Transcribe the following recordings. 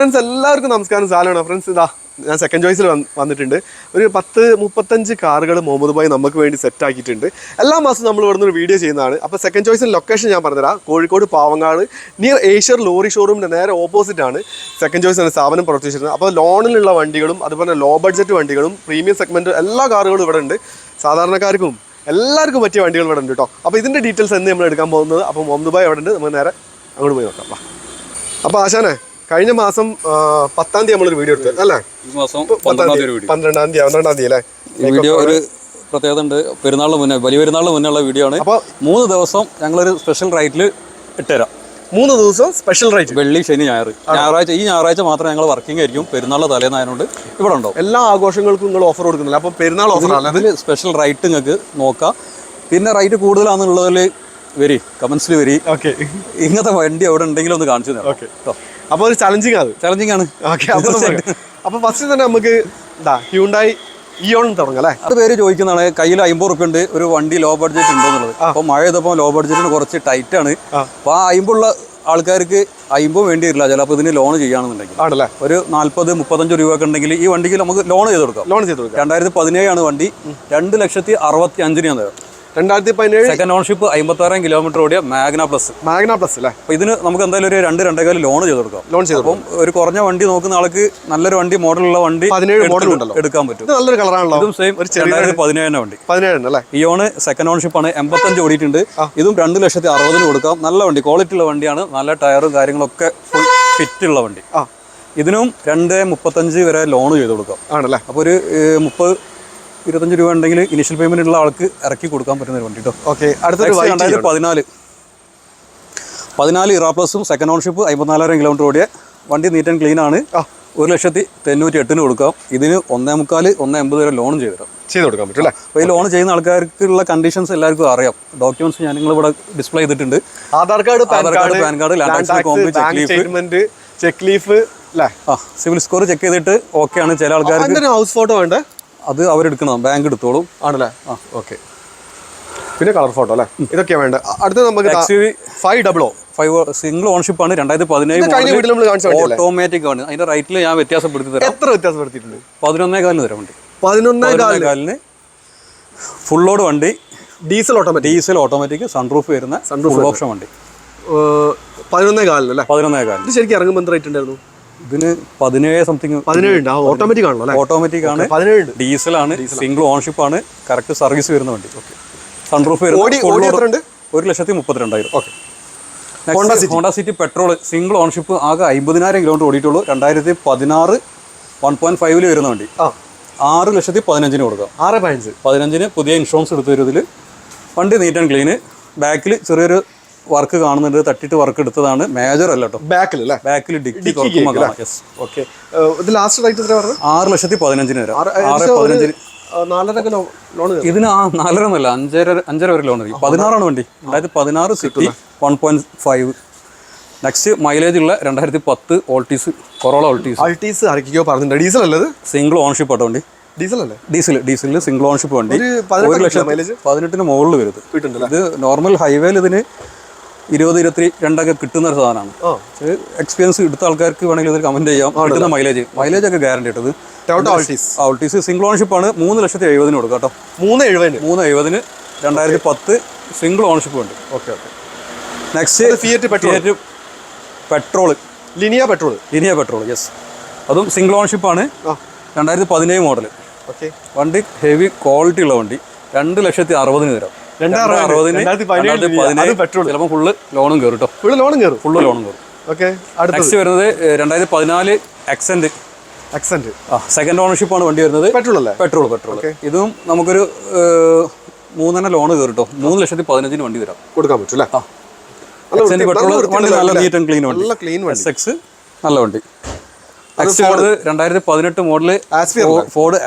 Friends എല്ലാവർക്കും നമസ്കാരം. സാലാണ് friends ഇതാ ഞാൻ സെക്കൻഡ് ചോയ്സിൽ വന്നിട്ടുണ്ട്. ഒരു പത്ത് മുപ്പത്തഞ്ച് കാറുകൾ മുഹമ്മദ് ഭായി നമുക്ക് വേണ്ടി സെറ്റ് ആക്കിയിട്ടുണ്ട്. എല്ലാ മാസവും നമ്മൾ ഇവിടുന്ന് ഒരു വീഡിയോ ചെയ്യുന്നതാണ്. അപ്പോൾ സെക്കൻഡ് ചോയ്സിൽ ലൊക്കേഷൻ ഞാൻ പറഞ്ഞുതരാം. Kozhikode Pavangad near Eicher lorry ഷോറൂമിന്റെ നേരെ ഓപ്പോസിറ്റ് ആണ് സെക്കൻഡ് ചോയ്സ് എന്ന സ്ഥാപനം പ്രവർത്തിച്ചിരുന്നത്. അപ്പോൾ ലോണിലുള്ള വണ്ടികളും അതുപോലെ ലോ ബഡ്ജറ്റ് വണ്ടികളും പ്രീമിയം സെഗ്മെന്റ് എല്ലാ കാറുകളും ഇവിടെ ഉണ്ട്. സാധാരണക്കാർക്കും എല്ലാവർക്കും പറ്റിയ വണ്ടികൾ ഇവിടെ ഉണ്ട് കേട്ടോ. അപ്പോൾ ഇതിന്റെ ഡീറ്റെയിൽസ് എന്ന് നമ്മൾ എടുക്കാൻ പോകുന്നത്. അപ്പോൾ മുഹമ്മദ് ഭായി അവിടെ ഉണ്ട്? നമുക്ക് നേരെ അങ്ങോട്ട് പോയി നോക്കാം. അപ്പോൾ ആശാനെ കഴിഞ്ഞ മാസം പത്താം തീയതി നമ്മളൊരു വീഡിയോ എടുത്തു അല്ലേ? ഈ മാസം പന്ത്രണ്ടാം തീയതി. പന്ത്രണ്ടാം തീയതി പന്ത്രണ്ടാം തീയതി അല്ലേ? വീഡിയോ. ഒരു പ്രത്യേകത ഉണ്ട്. പെരുന്നാളിന് മുന്നേ വലിയ പെരുന്നാളിന് മുന്നേ ഉള്ള വീഡിയോ ആണ്. അപ്പോൾ മൂന്ന് ദിവസം ഞങ്ങളൊരു സ്പെഷ്യൽ റൈറ്റിൽ ഇട്ടുതരാം. മൂന്ന് ദിവസം സ്പെഷ്യൽ റൈറ്റ് വെള്ളി ശനി ഞായർ. ഞായറാഴ്ച ഈ ഞായറാഴ്ച മാത്രം ഞങ്ങൾ വർക്കിംഗ് ആയിരിക്കും. പെരുന്നാളിന്റെ തലേന്നായതുകൊണ്ട് ഇവിടെ ഉണ്ടോ എല്ലാ ആഘോഷങ്ങൾക്കും നിങ്ങൾ ഓഫർ കൊടുക്കുന്നില്ല. അപ്പോൾ പെരുന്നാൾ ഓഫർ അതിൽ സ്പെഷ്യൽ റൈറ്റ് നിങ്ങൾക്ക് നോക്കാം. പിന്നെ റൈറ്റ് കൂടുതലാണെന്നുള്ളതിൽ വരി കമൻസിൽ വരി. ഓക്കെ ഇങ്ങനത്തെ വണ്ടി അവിടെ ഉണ്ടെങ്കിലും ഒന്ന് കാണിച്ചു തരാം. ഓക്കെ കേട്ടോ അപ്പോൾ ഒരു ചലഞ്ചിങ് ആണ്. ചലഞ്ചിങ് ആണ്. ഓക്കെ അപ്പോൾ അപ്പോൾ ഫസ്റ്റ് തന്നെ നമുക്ക് എന്താ ഹ്യൂണ്ടായി ഇയോൺ തുടങ്ങാം അല്ലേ? അത് പേര് ചോദിക്കുന്നതാണ് കയ്യിൽ അമ്പത് റുപ്യ ഉണ്ട് ഒരു വണ്ടി ലോ ബഡ്ജറ്റ് ഉണ്ടോ എന്നുള്ളത്. അപ്പോൾ മഴ ചെയ്തപ്പോൾ ലോ ബഡ്ജറ്റിന് കുറച്ച് ടൈറ്റ് ആണ്. അപ്പോൾ ആ അമ്പുള്ള ആൾക്കാർക്ക് അമ്പും വേണ്ടി വരില്ല ചിലപ്പോൾ ഇതിന് ലോൺ ചെയ്യുകയാണെന്നുണ്ടെങ്കിൽ ആണല്ലേ? ഒരു നാൽപ്പത് മുപ്പത്തഞ്ച് രൂപ ഒക്കെ ഉണ്ടെങ്കിൽ ഈ വണ്ടിക്ക് നമുക്ക് ലോൺ ചെയ്ത് കൊടുക്കാം. ലോൺ ചെയ്ത് കൊടുക്കാം. രണ്ടായിരത്തി പതിനേഴാണ് വണ്ടി. രണ്ട് ലക്ഷത്തി അറുപത്തി അഞ്ചിനാണ് തരാം. രണ്ടായിരത്തി പതിനേഴ് സെക്കൻഡ് ഓൺഷിപ്പ് അമ്പത്താറായിരം കിലോമീറ്റർ ഓടിയ മാഗ്ന പ്ലസ് മാഗ്ന പ്ലസ് അല്ലേ? അപ്പോൾ ഇതിന് നമുക്ക് എന്തായാലും ഒരു രണ്ട് രണ്ടേകാൽ ലോൺ ചെയ്ത് കൊടുക്കാം. ലോൺ ചെയ്ത് അപ്പം ഒരു കുറഞ്ഞ വണ്ടി നോക്കുന്ന ആൾക്ക് നല്ലൊരു വണ്ടി മോഡലുള്ള വണ്ടി പതിനേഴ് മോഡൽ ഉണ്ടല്ലോ. എടുക്കാൻ പറ്റും. നല്ലൊരു കളറാണല്ലോ ഇതും സെയിം ഒരു രണ്ടായിരത്തി പതിനേഴിന്റെ വണ്ടി. പതിനേഴ് അല്ലേ? ഇയോണ് സെക്കൻഡ് ഓൺഷിപ്പ് ആണ്. എൺപത്തഞ്ച് ഓടിയിട്ടുണ്ട്. ഇതും രണ്ട് ലക്ഷത്തി അറുപതിന് കൊടുക്കാം. നല്ല വണ്ടി ക്വാളിറ്റി ഉള്ള വണ്ടിയാണ്. നല്ല ടയറും കാര്യങ്ങളൊക്കെ ഫുൾ ഫിറ്റ് ഉള്ള വണ്ടി. ആ. ഇതിനും രണ്ട് മുപ്പത്തഞ്ച് വരെ ലോൺ ചെയ്ത് കൊടുക്കാം. ആണല്ലേ? അപ്പോൾ ഒരു മുപ്പത് ഇരുപത്തഞ്ച് രൂപ ഉണ്ടെങ്കിൽ ഇനിഷ്യൽ പേയ്മെന്റ് ഉള്ള ആൾക്ക് ഇറക്കി കൊടുക്കാൻ പറ്റുന്ന ഒരു വണ്ടി കേട്ടോ ഓക്കെ അടുത്തൊരു രണ്ടായിരത്തി പതിനാല്. പതിനാല് ഇറാ പ്ലസും സെക്കൻഡ് ഓൺഷിപ്പ് അമ്പത്തിനാലായിരം കിലോമീറ്റർ ഓടിയ വണ്ടി നീറ്റ് ആൻഡ് ക്ലീൻ ആണ്. ഒരു ലക്ഷത്തി തൊണ്ണൂറ്റി എട്ടിന് കൊടുക്കാം. ഇതിന് ഒന്നേ മുക്കാൽ ഒന്നേ എൺപത് വരെ ലോൺ ചെയ്തു തരാം. ചെയ്ത് കൊടുക്കാൻ പറ്റും അല്ലേ? അപ്പോൾ ഈ ലോൺ ചെയ്യുന്ന ആൾക്കാർക്കുള്ള കണ്ടീഷൻസ് എല്ലാവർക്കും അറിയാം. ഡോക്യുമെന്റ്സ് ഞാൻ നിങ്ങൾ ഇവിടെ ഡിസ്പ്ലേ ചെയ്തിട്ടുണ്ട് Aadhaar card PAN Aadhaar card, PAN card, land tax copy, cheque leaf. Cheque leaf CIBIL score check ചെയ്തിട്ട് ഓക്കെ ആണ്. ചില ആൾക്കാർക്ക് ഹൗസ് ഫോട്ടോ വേണ്ടേ? അത് അവരെടുക്കണം. ബാങ്ക് എടുത്തോളും. ആണല്ലേ? ആ. ഓക്കെ. പിന്നെ കളർ ഫോട്ടോ അല്ലേ? ഇതൊക്കെയാണ് വേണ്ട അ- അടുത്ത നമുക്ക് five double O five single ownership ആണ്. രണ്ടായിരത്തി പതിനേഴ് ഓട്ടോമാറ്റിക് ആണ്. അതിന്റെ റൈറ്റിൽ ഞാൻ വ്യത്യാസപ്പെടുത്തി തരാം. എത്ര വ്യത്യാസപ്പെടുത്തിയിട്ടുണ്ട്? പതിനൊന്നേ കാലിന് തരാം വണ്ടി. പതിനൊന്നേ കാലിന് ഫുൾ ലോഡ് വണ്ടി. Diesel automatic diesel automatic sunroof വരുന്ന സൺറൂഫ് ഓപ്ഷൻ വണ്ടി. പതിനൊന്നേ കാലിന് അല്ലേ? പതിനൊന്നേ കാലിന് ശരിക്കും ഇറങ്ങുമ്പോൾ എന്ത് റേറ്റ് ഉണ്ടായിരുന്നു? ഇതിന് പതിനേഴ് സംതിങ് പതിനേഴ് ഓട്ടോമാറ്റിക് ആണല്ലോ ഓട്ടോമാറ്റിക് ആണ്. പതിനേഴ് ഡീസൽ ആണ്. സിംഗിൾ ഓൺഷിപ്പ് ആണ്. കറക്റ്റ് സർവീസ് വരുന്ന വണ്ടി. സൺറൂഫ് വരുന്നത് ഒരു ലക്ഷത്തി മുപ്പത്തിരണ്ടായിരം. Okay. Honda City petrol single ownership ആകെ അമ്പതിനായിരം കിലോമീറ്റർ ഓടിയിട്ടുള്ളൂ. രണ്ടായിരത്തി പതിനാറ് വൺ പോയിന്റ് ഫൈവിൽ വരുന്ന വണ്ടി. ആ. ആറ് ലക്ഷത്തി പതിനഞ്ചിന് കൊടുക്കാം. ആറ് പതിനഞ്ച്. പതിനഞ്ചിന് പുതിയ ഇൻഷുറൻസ് എടുത്തു വരുന്നതിൽ വണ്ടി നീറ്റ് ആൻഡ് ക്ലീന്. ബാക്കിൽ ചെറിയൊരു വർക്ക് കാണുന്നുണ്ട് തട്ടിട്ട് വർക്ക് എടുത്തതാണ്. മേജർ അല്ല കേട്ടോ ബാക്കിൽ അല്ലേ ബാക്കിൽ ഡിക്കി ഓക്കെ ഇത് ലാസ്റ്റ് റേറ്റ് എത്ര പറഞ്ഞു ആറ് ലക്ഷത്തി പതിനഞ്ചിന് വരാം. ആറ് പതിനഞ്ചിന് ഇതിന് ആ നാലര എന്നല്ല അഞ്ചര അഞ്ചര വരെ ലോൺ വരും പതിനാറാണ് വണ്ടി. രണ്ടായിരത്തി പതിനാറ് City one point five next mileage ഉള്ള രണ്ടായിരത്തി പത്ത് ഓൾട്ടീസ് കൊറോള ഓൾട്ടീസ് ഓൾട്ടീസ് ആരൊക്കെയോ പറഞ്ഞിട്ടുണ്ട്. ഡീസൽ അല്ലത് സിംഗിൾ ഓൺഷിപ്പ് ആട്ടോ വണ്ടി. ഡീസൽ അല്ലേ? ഡീസൽ ഡീസലിൽ സിംഗിൾ ഓൺഷിപ്പ് വണ്ടി. ഒരു ലക്ഷം മൈലേജ് പതിനെട്ടിന് മുകളിൽ വരുന്നത് ഇത് നോർമൽ ഹൈവേയിൽ ഇതിന് ഇരുപത് ഇരുപത്തി രണ്ടൊക്കെ കിട്ടുന്ന ഒരു സാധനമാണ് എക്സ്പീരിയൻസ് എടുത്ത ആൾക്കാർക്ക് വേണമെങ്കിൽ ഇതിൽ കമന്റ് ചെയ്യാം. കിട്ടുന്ന മൈലേജ് മൈലേജ് ഒക്കെ ഗ്യാരണ്ടി ഇട്ടത്. ഔൾട്ടീസ് സിംഗിൾ ഓൺഷിപ്പ് ആണ്. മൂന്ന് ലക്ഷത്തി എഴുപതിന് കൊടുക്കും കേട്ടോ. മൂന്ന് എഴുപതിന്? മൂന്ന് എഴുപതിന് രണ്ടായിരത്തി പത്ത് സിംഗിൾ ഓൺഷിപ്പ് ഉണ്ട്. Okay okay. Next Fiat petrol petrol Linea petrol Linea petrol yes അതും സിംഗിൾ ഓൺഷിപ്പ് ആണ്. രണ്ടായിരത്തി പതിനേഴ് മോഡൽ ഓക്കെ വണ്ടി ഹെവി ക്വാളിറ്റി ഉള്ള വണ്ടി. രണ്ട് ലക്ഷത്തി അറുപതിന് തരാം. ചിലപ്പോൾ ഫുള്ള് ലോണും കയറും കേട്ടോ ഇവിടെ ലോണും കയറും ഫുള്ള് ലോണും കയറും ഓക്കെ നെക്സ്റ്റ് വരുന്നത് രണ്ടായിരത്തി പതിനാല് എക്സെന്റ് അക്സെന്റ് ആ സെക്കൻഡ് ഓണർഷിപ്പ് ആണ് വണ്ടി വരുന്നത്. പെട്രോൾ അല്ലേ? പെട്രോൾ പെട്രോൾ ഇതും നമുക്കൊരു ഏഹ്, ലോൺ ലോണ് കയറും കേട്ടോ മൂന്ന് ലക്ഷത്തി പതിനഞ്ചിന് വണ്ടി തരാം കൊടുക്കാൻ പറ്റും അല്ലേ? ആ. എക്സെന്റ് പെട്രോൾ വണ്ടി നല്ല നീറ്റ് ആൻഡ് ക്ലീൻ വണ്ടി. ക്ലീൻ വണ്ടി. എക്സ് നല്ല വണ്ടി. നെക്സ്റ്റ് വരുന്നത് രണ്ടായിരത്തി പതിനെട്ട് model Ford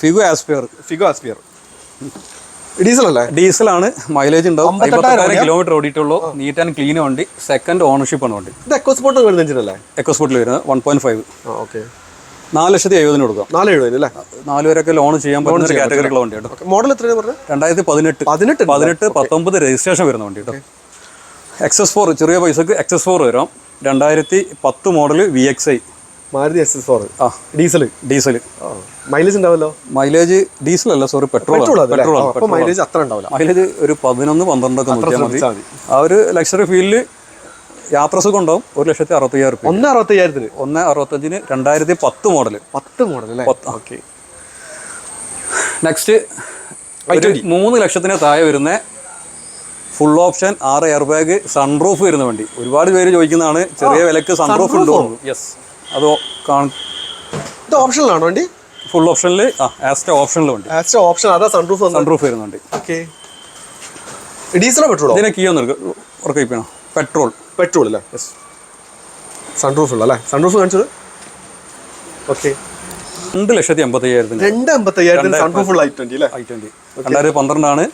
Figo Aspire Figo Aspire diesel അല്ലേ ഡീസലാണ് മൈലേജ് ഉണ്ടാവും. അമ്പത്തെട്ടായിരം കിലോമീറ്റർ ഓടിയിട്ടുള്ളൂ. നീറ്റ് ആൻഡ് ക്ലീൻ വണ്ടി സെക്കൻഡ് ഓണർഷിപ്പ് ആണ് വണ്ടി. ഇത് എക്കോസ്പോർട്ട് വരുന്ന എഞ്ചിനല്ലേ എക്കോസ്പോർട്ടിൽ വരുന്നത് വൺ പോയിന്റ് ഫൈവ് ഓക്കെ നാല് ലക്ഷത്തി എഴുപതിന് കൊടുക്കാം. നാല് എഴുപതിന് അല്ലേ? നാല് പേരൊക്കെ ലോൺ ചെയ്യാൻ പറ്റുന്ന ഒരു കാറ്റഗറിയുള്ള വണ്ടി കേട്ടോ മോഡൽ എത്രയാണ് പറഞ്ഞത്? രണ്ടായിരത്തി പതിനെട്ട് പതിനെട്ട് പതിനെട്ട് പത്തൊമ്പത് രജിസ്ട്രേഷൻ വരുന്ന വണ്ടി കേട്ടോ. എക്സസ് ഫോർ ചെറിയ പൈസക്ക് എക്സസ് ഫോർ വരാം. രണ്ടായിരത്തി പത്ത് model V X I Maruti S S four ആ. ഡീസൽ ഡീസൽ മൈലേജ് ഉണ്ടാവല്ലോ? മൈലേജ് ഡീസൽ അല്ല സോറി പെട്രോൾ പെട്രോൾ മൈലേജ് അത്ര ഉണ്ടാവില്ല. മൈലേജ് ഒരു പതിനൊന്ന് പന്ത്രണ്ടൊക്കെ നോക്കിയാൽ മതി. ആ ഒരു ലക്ഷറി ഫീൽഡിൽ യാത്ര സുഖം ഉണ്ടാവും. ഒരു ലക്ഷത്തി അറുപത്തയ്യായിരം രൂപ ഒന്ന് അറുപത്തയ്യായിരത്തിന്? ഒന്ന് അറുപത്തഞ്ചിന് രണ്ടായിരത്തി പത്ത് മോഡൽ പത്ത് മോഡൽ അല്ലേ? ഓക്കെ നെക്സ്റ്റ് മൂന്ന് ലക്ഷത്തിന് താഴെ വരുന്ന ഫുൾ ഓപ്ഷൻ ആറ് എയർ ബാഗ് സൺറൂഫ് വരുന്ന വണ്ടി. ഒരുപാട് പേര് ചോദിക്കുന്നതാണ് ചെറിയ വിലക്ക് സൺറൂഫ് ഉണ്ടോ യെസ് അത് കാണും ഇത് ഓപ്ഷനിലാണോ വണ്ടി? ഫുൾ ഓപ്ഷനിൽ ആ ആസ്റ്റ ഓപ്ഷനിൽ വണ്ടി. ആസ്റ്റ ഓപ്ഷൻ അതാ സൺറൂഫ് സൺറൂഫ് വരുന്നുണ്ട്. ഓക്കെ ഡീസലോ പെട്രോളോ? ഇതിനെ കീ ഒന്ന് ഉറക്കെ ചെയ്യണം പെട്രോൾ പെട്രോൾ അല്ലേ? യെസ് സൺറൂഫ് ഉള്ള അല്ലേ? സൺറൂഫ് കാണിച്ചത്? ഓക്കെ രണ്ട് ലക്ഷത്തി അമ്പത്തി അയ്യായിരത്തി രണ്ട് അമ്പത്തയ്യായിരത്തിന് സൺറൂഫ് ഉള്ള ഐ ട്വന്റി അല്ലേ? ഐ ട്വന്റി രണ്ടായിരത്തി പന്ത്രണ്ടാണ്.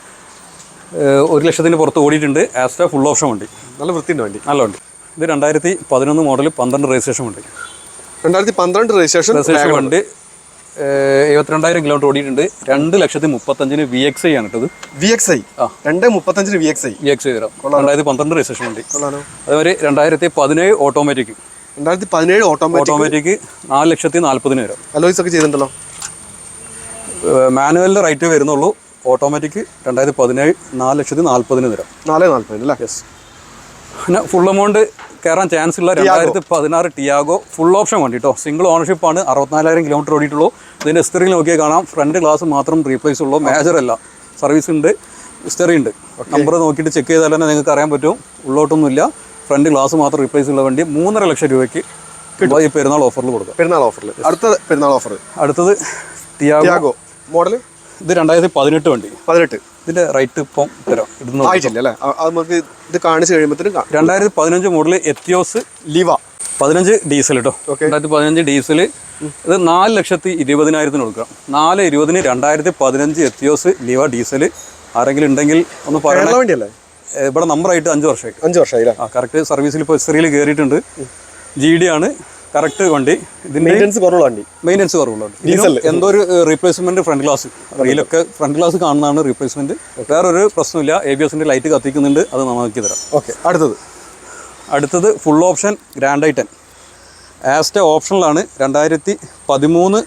ഒരു ലക്ഷത്തിന് പുറത്ത് ഓടിയിട്ടുണ്ട്. ആസ്റ്റ ഫുൾ ഓപ്ഷൻ വണ്ടി. നല്ല വൃത്തിയുണ്ട് വണ്ടി. നല്ല വണ്ടി. ഇത് രണ്ടായിരത്തി പതിനൊന്ന് മോഡൽ പന്ത്രണ്ട് രജിസ്ട്രേഷൻ വണ്ടി. രണ്ടായിരത്തി പന്ത്രണ്ട് രജിസ്ട്രേഷൻ രജിസ്ട്രേഷൻ വണ്ടി എഴുപത്തിരണ്ടായിരം കിലോമീറ്റർ ഓടിയിട്ടുണ്ട്. രണ്ട് ലക്ഷത്തി മുപ്പത്തഞ്ചിന് വി എക്സ് ഐ ആണ് ഇട്ടത് വി എക്സ് ഐ രണ്ട് മുപ്പത്തഞ്ചിന് V X I V X I തരാം. രണ്ടായിരത്തി പന്ത്രണ്ട് രജിസ്ട്രേഷൻ വണ്ടി അതുപോലെ രണ്ടായിരത്തി പതിനേഴ് ഓട്ടോമാറ്റിക് രണ്ടായിരത്തി പതിനേഴ് ഓട്ടോമാറ്റിക് ഓട്ടോമാറ്റിക് നാല് ലക്ഷത്തി നാൽപ്പതിന് വരാം അലോയ്സ് ഒക്കെ ചെയ്തിട്ടുണ്ടല്ലോ. മാനുവലിന്റെ റൈറ്റ് വരുന്നുള്ളൂ. ഓട്ടോമാറ്റിക് രണ്ടായിരത്തി പതിനേഴ് നാല് ലക്ഷത്തി നാൽപ്പതിന് തരാം. നാല് നാൽപ്പതിന് അല്ലേ? യെസ് പിന്നെ ഫുൾ എമൗണ്ട് കയറാൻ ചാൻസ് ഉള്ള രണ്ടായിരത്തി പതിനാറ് ടിയാഗോ ഫുൾ ഓപ്ഷൻ വണ്ടി കേട്ടോ സിംഗിൾ ഓണർഷിപ്പ് ആണ്. അറുപത്തിനാലായിരം കിലോമീറ്റർ ഓടിയിട്ടുള്ളൂ. ഇതിന്റെ ഹിസ്റ്ററിയിൽ നോക്കിയാൽ കാണാം. ഫ്രണ്ട് ഗ്ലാസ് മാത്രം റീപ്ലേസ് ഉള്ളൂ. മേജർ അല്ല. സർവീസ് ഉണ്ട്. ഹിസ്റ്ററി ഉണ്ട്. നമ്പർ നോക്കിയിട്ട് ചെക്ക് ചെയ്താൽ തന്നെ നിങ്ങൾക്ക് അറിയാൻ പറ്റും. ഉള്ളോട്ടൊന്നുമില്ല. ഫ്രണ്ട് ഗ്ലാസ് മാത്രം റീപ്ലേസ് ഉള്ള വണ്ടി. മൂന്നര ലക്ഷം രൂപയ്ക്ക് ഈ പെരുന്നാൾ ഓഫറിൽ കൊടുക്കാം. പെരുന്നാൾ ഓഫറിൽ അടുത്ത പെരുന്നാൾ ഓഫർ അടുത്തത് ടിയാഗോ ടിയാഗോ മോഡൽ ഇത് രണ്ടായിരത്തി പതിനെട്ട് വണ്ടി. പതിനെട്ട്. ഇതിന്റെ റേറ്റ് ഇപ്പം തരാം അല്ലേ? അത് നമുക്ക് ഇത് കാണിച്ചു കഴിയുമ്പോഴത്തേനും രണ്ടായിരത്തി പതിനഞ്ച് മോഡൽ എത്തിയോസ് ലിവ. പതിനഞ്ച് ഡീസൽ കേട്ടോ രണ്ടായിരത്തി പതിനഞ്ച് ഡീസൽ ഇത് നാല് ലക്ഷത്തി ഇരുപതിനായിരത്തിന് കൊടുക്കാം. നാല് ഇരുപതിന് രണ്ടായിരത്തി പതിനഞ്ച് എത്തിയോസ് ലിവ ഡീസൽ ആരെങ്കിലും ഉണ്ടെങ്കിൽ ഒന്ന് പറയാൻ വേണ്ടിയല്ലേ? ഇവിടെ നമ്പറായിട്ട് അഞ്ച് വർഷമായി. അഞ്ച് വർഷമായി കറക്റ്റ് സർവീസിൽ ഇപ്പോൾ എസ്റിയിൽ കയറിയിട്ടുണ്ട് ജി ഡി ആണ്. കറക്റ്റ് വണ്ടി. മെയിന്റെനൻസ് കുറവുള്ള വണ്ടി. മെയിന്റെനൻസ് കുറവുള്ള ഇതിനും എന്തോ ഒരു റീപ്ലേസ്മെന്റ് ഫ്രണ്ട് ഗ്ലാസ് റീലൊക്കെ ഫ്രണ്ട് ഗ്ലാസ് കാണുന്നതാണ് റീപ്ലേസ്മെന്റ് വേറൊരു പ്രശ്നമില്ല. എ ബി എസിന്റെ ലൈറ്റ് കത്തിക്കുന്നുണ്ട്. അത് നന്നാക്കി തരാം. ഓക്കെ അടുത്തത്. അടുത്തത് full option grand i ten Asta ഓപ്ഷനിലാണ് രണ്ടായിരത്തി പതിമൂന്ന്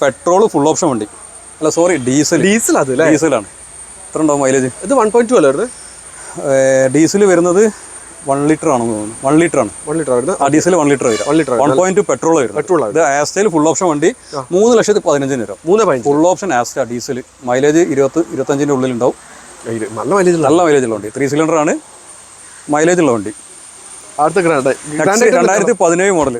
പെട്രോൾ ഫുൾ ഓപ്ഷൻ വണ്ടി. അല്ല സോറി ഡീസൽ ഡീസൽ അത് ഡീസലാണ് എത്ര ഉണ്ടാവും മൈലേജ് ഇത് വൺ പോയിന്റ് ടു അല്ലേ ഡീസൽ വരുന്നത് വൺ ലിറ്റർ ആണെന്ന് തോന്നുന്നു. വൺ ലിറ്റർ ആണ്. വൺ ലിറ്റർ വരുന്നത്? ഡീസൽ വൺ ലിറ്റർ വരും. One litre one point petrol വരും പെട്രോൾ ഇത് ആസ്റ്റയിൽ ഫുൾ ഓപ്ഷൻ വണ്ടി മൂന്ന് ലക്ഷത്തി പതിനഞ്ചിന് വരും മൂന്ന് full option Asta diesel mileage ഇരുപത്തി ഇരുപത്തഞ്ചിന്റെ ഉള്ളിലുണ്ടാവും. ഉണ്ടാവും നല്ല മൈലേജ് നല്ല മൈലേജ് ഉള്ള വണ്ടി. ത്രീ സിലിണ്ടർ ആണ്. മൈലേജ് ഉള്ള വണ്ടി. അടുത്ത രണ്ടായിരത്തി പതിനേഴ് model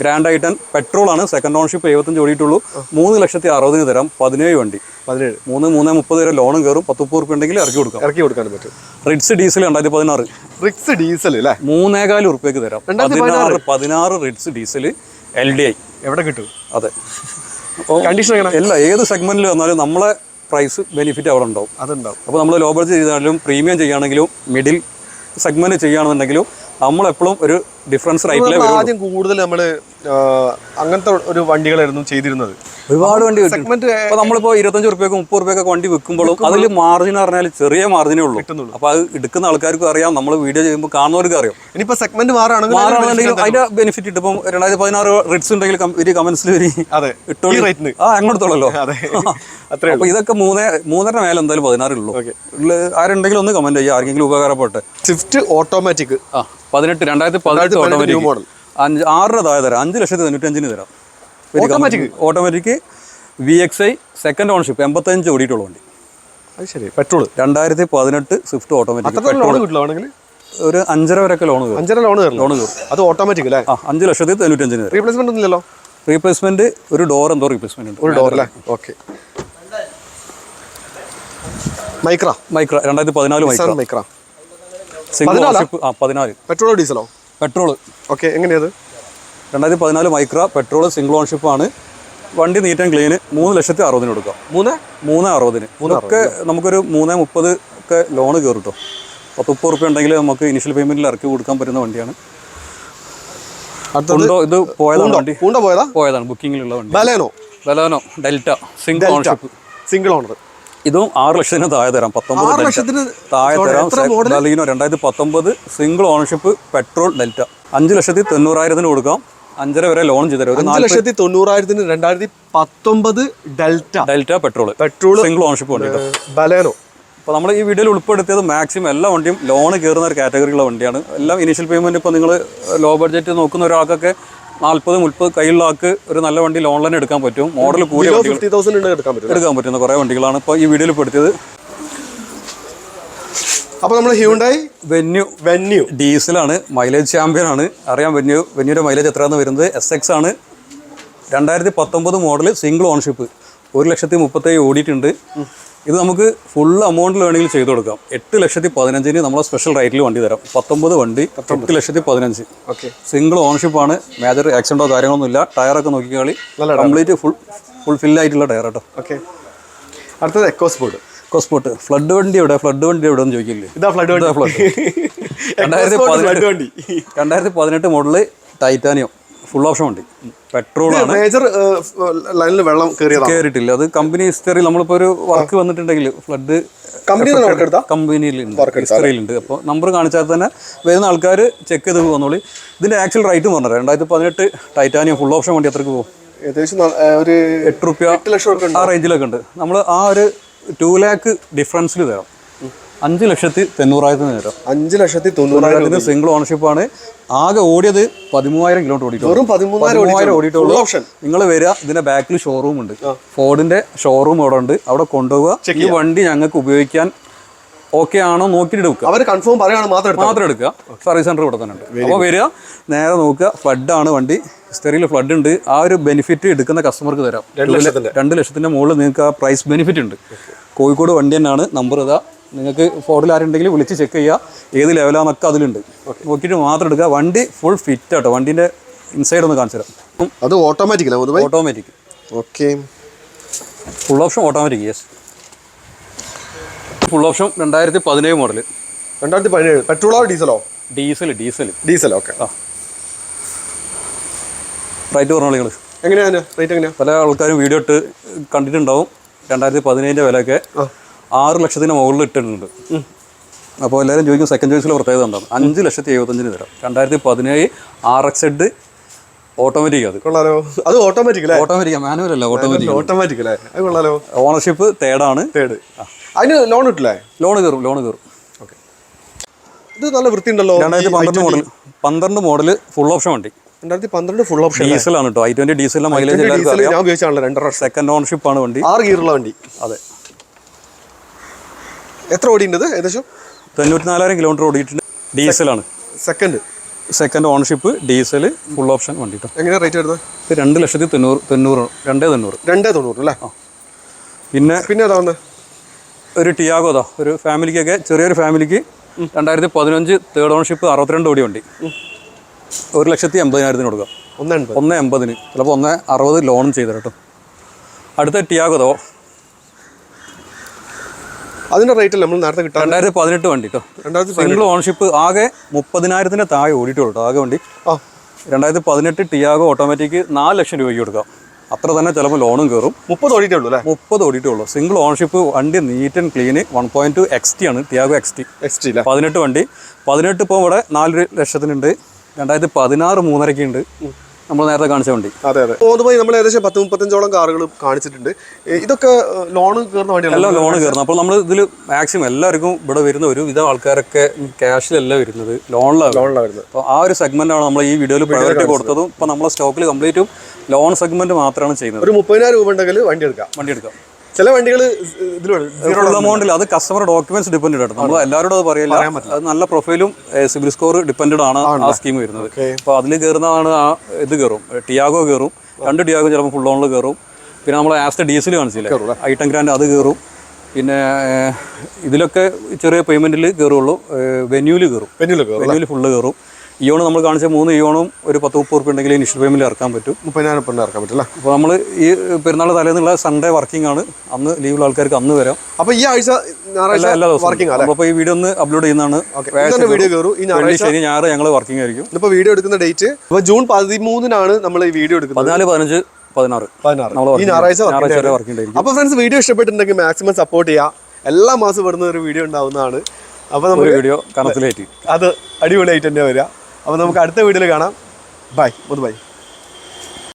grand i ten petrol ആണ് സെക്കൻഡ് ഓൺഷിപ്പ് എഴുപത്തഞ്ച് ഓടിയിട്ടുള്ളൂ മൂന്ന് ലക്ഷത്തി അറുപതിന് തരാം. പതിനേഴ് വണ്ടി. പതിനേഴ്. മൂന്ന് മൂന്ന് മുപ്പത് വരെ ലോണും കയറും. പത്ത് മുപ്പത് റുപ്യ ഉണ്ടെങ്കിൽ ഇറക്കി കൊടുക്കാം. ഇറക്കി കൊടുക്കാൻ പറ്റും. റിഡ്സ് ഡീസൽ രണ്ടായിരത്തി പതിനാറ്. റിക്സ് ഡീസൽ അല്ലേ മൂന്നേകാൽ ഉറുപ്പ്യക്ക് തരാം. പതിനാറ് പതിനാറ്. Ritz diesel L D I എവിടെ കിട്ടും? അതെ. കണ്ടീഷൻ അല്ല ഏത് സെഗ്മെന്റിൽ വന്നാലും നമ്മളെ പ്രൈസ് ബെനിഫിറ്റ് അവിടെ ഉണ്ടാവും. അതുണ്ടാവും. അപ്പോൾ നമ്മൾ ലോ ബഡ്ജറ്റ് ചെയ്താലും പ്രീമിയം ചെയ്യുകയാണെങ്കിലും മിഡിൽ സെഗ്മെന്റ് ചെയ്യുകയാണെന്നുണ്ടെങ്കിലും നമ്മളെപ്പോഴും ഒരു ഡിഫറൻസ് റൈറ്റിലെ ആദ്യം കൂടുതൽ നമ്മൾ അങ്ങനത്തെ ഒരു വണ്ടികളായിരുന്നു ചെയ്തിരുന്നത്. ഒരുപാട് വണ്ടി സെഗ്മെന്റ് നമ്മളിപ്പോ നമ്മളിപ്പോൾ ഇരുപത്തഞ്ച് റുപ്യക്ക് മുപ്പത് റുപ്യൊക്കെ വണ്ടി വെക്കുമ്പോഴും അതിൽ മാർജിൻ പറഞ്ഞാൽ ചെറിയ മാർജിനേ ഉള്ളൂ. കിട്ടുന്നുള്ളൂ. അപ്പോൾ അത് എടുക്കുന്ന ആൾക്കാർക്കും അറിയാം നമ്മൾ വീഡിയോ ചെയ്യുമ്പോൾ കാണുന്നവർക്ക് അറിയാം. ഇനിയിപ്പോ സെഗ്മെന്റ് മാറാണെങ്കിൽ മാറാണെന്നുണ്ടെങ്കിൽ അതിന്റെ ബെനിഫിറ്റ് ഇട്ട് ഇപ്പം രണ്ടായിരത്തി പതിനാറ് റിട്സ് ഉണ്ടെങ്കിൽ ഒരു കമന്റ്സിൽ ഒരു അതെ റേറ്റിന് ആ അങ്ങോട്ടോളല്ലോ അതെ അത്രേ അപ്പൊ ഇതൊക്കെ മൂന്നേ മൂന്നര മേലെ എന്തായാലും പതിനാറുള്ളൂ ആരുണ്ടെങ്കിലും ഒന്ന് കമന്റ് ചെയ്യുക. ആർക്കെങ്കിലും ഉപകാരപ്പെട്ടെ സ്വിഫ്റ്റ് ഓട്ടോമാറ്റിക് ആ പതിനെട്ട് രണ്ടായിരത്തി പതിനെട്ട് ഓട്ടോമാറ്റിക് മോഡൽ അഞ്ച് ആറര താഴെ തരാം. അഞ്ച് ലക്ഷത്തി തൊണ്ണൂറ്റഞ്ചിന് തരാം. Automatic automatic V X I second ownership എൺപത്തഞ്ച് ഓടിയിട്ടുള്ള വണ്ടി. അത് ശരി. പെട്രോൾ രണ്ടായിരത്തി പതിനെട്ട് സ്വിഫ്റ്റ് ഓട്ടോമാറ്റിക് കിട്ടില്ല ഒരു അഞ്ചര വരെയൊക്കെ ലോൺ കയറും. അഞ്ചര ലോൺ ലോൺ കയറും. അത് ഓട്ടോമാറ്റിക് അല്ലേ? ആ അഞ്ച് ലക്ഷത്തി തൊണ്ണൂറ്റഞ്ചിന് റീപ്ലേസ്മെന്റ് ഒന്നുമില്ലല്ലോ? റീപ്ലേസ്മെന്റ് ഒരു ഡോർ എന്തോ റീപ്ലേസ്മെന്റ് ഉണ്ട്. ഒരു ഡോർ അല്ലേ? ഓക്കെ മൈക്ര മൈക്ര രണ്ടായിരത്തി പതിനാല് മൈക്ര മൈക്ര സിംഗിൾ ആ പതിനാല്. പെട്രോളോ ഡീസലോ പെട്രോൾ ഓക്കെ എങ്ങനെയത്? രണ്ടായിരത്തി പതിനാല് മൈക്ര പെട്രോൾ സിംഗിൾ ഓൺഷിപ്പ് ആണ് വണ്ടി നീറ്റ് ആൻഡ് ക്ലീന് മൂന്ന് ലക്ഷത്തി അറുപതിന് കൊടുക്കാം. മൂന്ന്? മൂന്ന് അറുപതിന്. ഇതൊക്കെ നമുക്കൊരു മൂന്ന് മുപ്പത് ഒക്കെ ലോണ് കയറിട്ടോ പത്ത് മുപ്പത് റുപ്യ ഉണ്ടെങ്കിൽ നമുക്ക് ഇനിഷ്യൽ പേയ്മെന്റിൽ ഇറക്കി കൊടുക്കാൻ പറ്റുന്ന വണ്ടിയാണ്. അടുത്തത് ഉണ്ടോ? ഇത് പോയതാണ് വണ്ടി. പോയതാണ് ബുക്കിങ്ങിലുള്ള വണ്ടി. Baleno? Baleno Delta single ownership. Single owner. ഇതും ആറ് ലക്ഷത്തിന് താഴെ തരാം. പത്തൊമ്പത് ലക്ഷത്തിന് താഴെ തരാം. ഡലീനോ? രണ്ടായിരത്തി പത്തൊമ്പത് സിംഗിൾ ഓണർഷിപ്പ് പെട്രോൾ ഡെൽറ്റ. അഞ്ച് ലക്ഷത്തി തൊണ്ണൂറായിരത്തിന് കൊടുക്കാം. അഞ്ചര വരെ ലോൺ ചെയ്ത് തരും. അഞ്ച് നാല് ലക്ഷത്തി തൊണ്ണൂറായിരത്തിന് രണ്ടായിരത്തി പത്തൊമ്പത് Delta. Delta petrol petrol single ownership വണ്ടിട്ടോ? Baleno. അപ്പോൾ നമ്മൾ ഈ വീഡിയോയിൽ ഉൾപ്പെടുത്തിയത് മാക്സിമം എല്ലാ വണ്ടിയും ലോൺ കയറുന്ന ഒരു കാറ്റഗറിയുള്ള വണ്ടിയാണ്. എല്ലാം ഇനീഷ്യൽ പേയ്മെന്റ് ഇപ്പോൾ നിങ്ങൾ ലോ ബഡ്ജറ്റ് നോക്കുന്ന ഒരാൾക്കൊക്കെ നാൽപ്പത് മുപ്പത് കയ്യിലുള്ള ആൾക്ക് ഒരു നല്ല വണ്ടി ലോൺ തന്നെ എടുക്കാൻ പറ്റും. മോഡൽ കൂടിയ എടുക്കാൻ പറ്റും പറ്റുന്ന കുറേ വണ്ടികളാണ് ഇപ്പോൾ ഈ വീഡിയോയിൽ പെടുത്തിയത്. അപ്പോൾ നമ്മൾ ഹ്യൂണ്ടായി വെന്യൂ വെന്യൂ ഡീസലാണ് മൈലേജ് ചാമ്പ്യൻ ആണ്. അറിയാം വെന്യൂ വെന്യൂയുടെ മൈലേജ് എത്രയാണെന്ന് വരുന്നത്. എസ് എക്സ് ആണ്. രണ്ടായിരത്തി പത്തൊമ്പത് മോഡൽ സിംഗിൾ ഓൺഷിപ്പ് ഒരു ലക്ഷത്തി മുപ്പത്തേഴ് ഓടിയിട്ടുണ്ട്. ഇത് നമുക്ക് ഫുൾ എമൗണ്ടിൽ വേണമെങ്കിൽ ചെയ്തു കൊടുക്കാം. എട്ട് ലക്ഷത്തി പതിനഞ്ചിന് നമ്മളെ സ്പെഷ്യൽ റേറ്റിൽ വണ്ടി തരാം. പത്തൊമ്പത് വണ്ടി എട്ട് ലക്ഷത്തി പതിനഞ്ച്. ഓക്കെ. സിംഗിൾ ഓൺഷിപ്പാണ് മേജർ ആക്സിഡന്റോ കാര്യങ്ങളൊന്നുമില്ല ടയറൊക്കെ നോക്കിക്കളി കംപ്ലീറ്റ് ഫുൾ ഫുൾ ഫില്ലായിട്ടുള്ള ടയർ കേട്ടോ. ഓക്കെ. അടുത്തത് എക്കോസ്പോർട്ട് എക്കോസ്പോർട്ട് ഫ്ലഡ് വണ്ടി എവിടെ? ഫ്ലഡ് വണ്ടി എവിടെ എന്ന് ചോദിക്കില്ലേ? ഇതാ ഫ്ലഡ് വണ്ടി. ഫ്ലഡ് രണ്ടായിരത്തി പതിനെട്ട് മോഡൽ ടൈറ്റാനിയം ഫുൾ ഓപ്ഷൻ വണ്ടി പെട്രോൾ ആണ്. മേജർ ലൈനിൽ വെള്ളം കയറിയിട്ടില്ല അത് കമ്പനി ഹിസ്റ്ററി നമ്മളിപ്പോ ഒരു വർക്ക് വന്നിട്ടുണ്ടെങ്കിൽ ഫ്ലഡ് കമ്പനിയിലുണ്ട് ഹിസ്റ്ററിയിലുണ്ട് അപ്പോൾ നമ്പർ കാണിച്ചാൽ തന്നെ വരുന്ന ആൾക്കാർ ചെക്ക് ചെയ്ത് പോകുന്നോളി ഇതിന്റെ ആക്ച്വൽ റേറ്റ് പറഞ്ഞത് രണ്ടായിരത്തി പതിനെട്ട് ടൈറ്റാനിയം ഫുൾ ഓപ്ഷൻ വണ്ടി എത്രക്ക് പോകും? ഏകദേശം ഒരു എട്ട് റുപ്യ ആ റേഞ്ചിലൊക്കെ ഉണ്ട്. നമ്മൾ ആ ഒരു ടു ലാക്ക് ഡിഫറൻസിൽ തരാം. അഞ്ച് ലക്ഷത്തി തൊണ്ണൂറായിരത്തിന് നേരം. അഞ്ച് ലക്ഷത്തി തൊണ്ണൂറായിരത്തിന് സിംഗിൾ ഓണർഷിപ്പ് ആണ്. ആകെ ഓടിയത് പതിമൂവായിരം കിലോമീറ്റർ ഓടിയിട്ടുള്ളൂ. വെറും പതിമൂന്നായിരം പതിമൂവായിരം ഓടിയിട്ടുള്ളൂ. ഓപ്ഷൻ നിങ്ങൾ വരിക ഇതിന്റെ ബാക്കിൽ ഷോറൂം ഉണ്ട്. ഫോർഡിന്റെ ഷോറൂം അവിടെ ഉണ്ട്. അവിടെ കൊണ്ടുപോവുക. ഈ വണ്ടി ഞങ്ങൾക്ക് ഉപയോഗിക്കാൻ ഓക്കെ ആണോ നോക്കിയിട്ട് എടുക്കുക. അവർ കൺഫേം പറയാണ് മാത്രം മാത്രം എടുക്കുക. സർവീസ് സെന്റർ ഇവിടെ തന്നെ ഉണ്ട്. അപ്പോൾ വരിക നേരെ നോക്കുക. ഫ്ലഡ് ആണ് വണ്ടി. ഹിസ്റ്ററിയിൽ ഫ്ലഡ് ഉണ്ട്. ആ ഒരു ബെനിഫിറ്റ് എടുക്കുന്ന കസ്റ്റമർക്ക് തരാം. രണ്ട് ലക്ഷത്തിന്റെ. മുകളിൽ നിങ്ങൾക്ക് ആ പ്രൈസ് ബെനിഫിറ്റ് ഉണ്ട്. കോഴിക്കോട് വണ്ടി തന്നെയാണ്. നമ്പർ ഇതാ. നിങ്ങൾക്ക് ഫോർഡിൽ ആരുണ്ടെങ്കിൽ വിളിച്ച് ചെക്ക് ചെയ്യുക ഏത് ലെവലാണെന്നൊക്കെ അതിലുണ്ട്. നോക്കിയിട്ട് മാത്രം എടുക്കുക. വണ്ടി ഫുൾ ഫിറ്റ് ആട്ടോ. വണ്ടിന്റെ ഇൻസൈഡ് ഒന്ന് കാണിച്ചു തരാം അത് ഓട്ടോമാറ്റിക് അല്ലേ automatic okay full option automatic yes full option രണ്ടായിരത്തി പതിനേഴ് മോഡൽ രണ്ടായിരത്തി പതിനേഴ് പെട്രോളോ ഡീസലോ ഡീസൽ ഡീസൽ ഡീസൽ ഓക്കെ ആ. റേറ്റ് പറഞ്ഞോളൂ നിങ്ങൾ എങ്ങനെയാണ് റേറ്റ് എങ്ങനെയാണ് പല ആൾക്കാരും വീഡിയോ ഇട്ട് കണ്ടിട്ടുണ്ടാവും. രണ്ടായിരത്തി പതിനേഴിന്റെ വിലയൊക്കെ. ആറ് ലക്ഷത്തിന് മുകളിൽ ഇട്ടിട്ടുണ്ട്. അപ്പോൾ എല്ലാവരും ചോദിക്കും സെക്കൻഡ് ചോയ്സിലെ പ്രത്യേകത എന്താണ്? അഞ്ച് ലക്ഷത്തി എഴുപത്തഞ്ചിന് തരാം. രണ്ടായിരത്തി പതിനേഴ് ആർ എക്സ് എഡ് ഓട്ടോമാറ്റിക് അത്. കൊള്ളാലോ. അത് ഓട്ടോമാറ്റിക് ഓട്ടോമാറ്റിക് മാനുവൽ അല്ല ഓട്ടോമാറ്റിക് ഓട്ടോമാറ്റിക് അല്ലേ? അത് കൊള്ളാലോ. ഓണർഷിപ്പ് തേർഡാണ് തേർഡ് അതിന് ലോൺ കിട്ടില്ലേ ലോൺ കയറും ലോൺ കയറും. ഓക്കെ ഇത് നല്ല വൃത്തി ഉണ്ടല്ലോ രണ്ടായിരത്തി പന്ത്രണ്ട് മോഡൽ പന്ത്രണ്ട് മോഡൽ ഫുൾ ഓപ്ഷൻ വണ്ടി. രണ്ടായിരത്തി പന്ത്രണ്ട് ഫുൾ ഓപ്ഷൻ ഡീസലാണ് കേട്ടോ ഐ ട്വന്റി ഡീസലിന്റെ മൈലേജ് ഞാൻ ഉപയോഗിച്ചാണല്ലോ രണ്ടര സെക്കൻഡ് ഓണർഷിപ്പ് ആണ് വണ്ടി. ആറ് ഗിയറുള്ള വണ്ടി. അതെ. എത്ര ഓടിയിട്ടുണ്ട് ഏകദേശം? തൊണ്ണൂറ്റിനാലായിരം കിലോമീറ്റർ ഓടിയിട്ടുണ്ട്. ഡീസലാണ്. Second. Second ownership diesel full option വണ്ടി എങ്ങനെ റേറ്റ് വരുന്നത്? ഇത് രണ്ട് ലക്ഷത്തി തൊണ്ണൂറ് തൊണ്ണൂറ് രണ്ടേ തൊണ്ണൂറ്. രണ്ടേ തൊണ്ണൂറ് അല്ലേ? പിന്നെ പിന്നെ ഏതാ ഒരു ടിയാഗോ അതാ ഒരു ഫാമിലിക്കൊക്കെ ചെറിയൊരു ഫാമിലിക്ക് രണ്ടായിരത്തി പതിനഞ്ച് തേർഡ് ഓണർഷിപ്പ് അറുപത്തിരണ്ട് കോടി വണ്ടി. ഒരു ലക്ഷത്തി എൺപതിനായിരത്തിന് കൊടുക്കാം. ഒന്ന് എൺപത് ഒന്ന് എൺപതിന്. ചിലപ്പോൾ ഒന്ന് അറുപത് ലോണും ചെയ്തു കേട്ടോ. അടുത്ത ടിയാഗോ അതോ. അതിന്റെ റേറ്റ് നമ്മൾ നേരത്തെ കിട്ടാൻ രണ്ടായിരത്തി പതിനെട്ട് വണ്ടി കേട്ടോ രണ്ടായിരത്തി സിംഗിൾ ഓണർഷിപ്പ് ആകെ മുപ്പതിനായിരത്തിന്റെ താഴെ ഓടിയിട്ടുള്ളൂ കേട്ടോ ആകെ വണ്ടി. ആ. രണ്ടായിരത്തി പതിനെട്ട് ടിയാഗോ ഓട്ടോമാറ്റിക് നാല് ലക്ഷം രൂപയ്ക്ക് കൊടുക്കാം. അത്ര തന്നെ ചിലപ്പോൾ ലോണും കയറും മുപ്പത് ഓടിയിട്ടേ ഉള്ളൂ അല്ലേ? മുപ്പത് ഓടിയിട്ടുള്ളൂ. സിംഗിൾ ഓണർഷിപ്പ് വണ്ടി neat and clean one point two X T ആണ് Tiago X T X T അല്ലേ പതിനെട്ട് വണ്ടി. പതിനെട്ട് ഇപ്പോൾ ഇവിടെ നാല് ലക്ഷത്തിനുണ്ട്. രണ്ടായിരത്തി പതിനാറ് മൂന്നരയ്ക്ക് ഉണ്ട്. നമ്മൾ നേരത്തെ കാണിച്ച വണ്ടി. അതെ അതെ. അതുമായി നമ്മൾ ഏകദേശം പത്ത് മുപ്പത്തഞ്ചോളം കാറുകൾ കാണിച്ചിട്ടുണ്ട്. ഇതൊക്കെ ലോൺ കയറുന്ന വണ്ടിയാണ്? എല്ലാം ലോൺ കയറുന്നത്. അപ്പോൾ നമ്മൾ ഇതിൽ മാക്സിമം എല്ലാവർക്കും ഇവിടെ വരുന്ന ഒരു വിധ ആൾക്കാരൊക്കെ ക്യാഷിലല്ല വരുന്നത്. ലോണിലാണ് ലോണിലാണ് വരുന്നത്. അപ്പോൾ ആ ഒരു സെഗ്മെന്റാണ് നമ്മൾ ഈ വീഡിയോയിൽ പ്രയോറിറ്റി കൊടുത്തതും. ഇപ്പോൾ നമ്മളെ സ്റ്റോക്കിൽ കംപ്ലീറ്റും ലോൺ സെഗ്മെന്റ് മാത്രമാണ് ചെയ്യുന്നത്. ഒരു മുപ്പതിനായിരം രൂപ ഉണ്ടെങ്കിൽ വണ്ടി എടുക്കാം. വണ്ടി എടുക്കാം. ചില വണ്ടികൾ ഇതിലുണ്ട് എമൗണ്ടിൽ അത് കസ്റ്റമർ ഡോക്യുമെന്റ്സ് ഡിപ്പെൻഡ് ആണ്. നമ്മൾ എല്ലാവരോടും അത് പറയില്ല. അത് നല്ല പ്രൊഫൈലും സിബിൽ സ്കോർ ഡിപ്പെൻഡ് ആണ് ആ സ്കീം വരുന്നത്. അപ്പോൾ അതിൽ കയറുന്നതാണ് ആ ഇത് കയറും ടിയാഗോ കയറും രണ്ട് ടിയാഗോ ചിലപ്പോൾ ഫുൾ ഓണിൽ കയറും പിന്നെ നമ്മൾ ആസ്റ്റ് ഡീസൽ കാണിച്ചില്ലേ? ഐറ്റം ഗ്രാൻഡ് അത് കയറും പിന്നെ ഇതിലൊക്കെ ചെറിയ പേയ്മെന്റിൽ കയറുള്ളൂ വെന്യൂൽ കയറും വെന്യൂൽ ഫുള്ള് കയറും ഇയോൺ നമ്മൾ കാണിച്ച മൂന്ന് ഇയോണും ഒരു പത്ത് മുപ്പത് ഉറുപ്പ് ഉണ്ടെങ്കിൽ ഇനിഷ്യൽ പേയ്മെന്റ് ഇറക്കാൻ പറ്റും. മുപ്പതിനായിരം ഉറുപ്പ് ഇറക്കാൻ പറ്റില്ല? അപ്പോൾ നമ്മൾ ഈ പെരുന്നാൾ തലേന്നുള്ള സൺഡേ വർക്കിംഗ് ആണ്. അന്ന് ലീവുള്ള ആൾക്കാർക്ക് അന്ന് വരാം. അപ്പോൾ ഈ ആഴ്ച എല്ലാ എല്ലാ ദിവസവും. അപ്പോൾ ഈ വീഡിയോ ഒന്ന് അപ്ലോഡ് ചെയ്യുന്നതാണ്. വീഡിയോ കയറും. ഈ ശനി ഞായർ ഞങ്ങൾ വർക്കിംഗ് ആയിരിക്കും. ഇപ്പോൾ വീഡിയോ എടുക്കുന്ന ഡേറ്റ് അപ്പോൾ ജൂൺ പതിമൂന്നിനാണ് നമ്മൾ ഈ വീഡിയോ എടുക്കുന്നത്. പതിനാല് പതിനഞ്ച് പതിനാറ്. പതിനാറ്. ഈ ഞായറാഴ്ച വർക്കിംഗ് ആയിരിക്കും. അപ്പോൾ ഫ്രണ്ട്സ് വീഡിയോ ഇഷ്ടപ്പെട്ടിട്ടുണ്ടെങ്കിൽ മാക്സിമം സപ്പോർട്ട് ചെയ്യുക. എല്ലാ മാസം വരുന്ന ഒരു വീഡിയോ ഉണ്ടാവുന്നതാണ്. അപ്പൊ നമ്മൾ നമുക്ക് വീഡിയോ കണത്തിലേറ്റ് അത് അടിപൊളിയായിട്ട് തന്നെ വരിക. അപ്പൊ നമുക്ക് അടുത്ത വീഡിയോയിൽ കാണാം. ബൈ. മുത് ബൈ.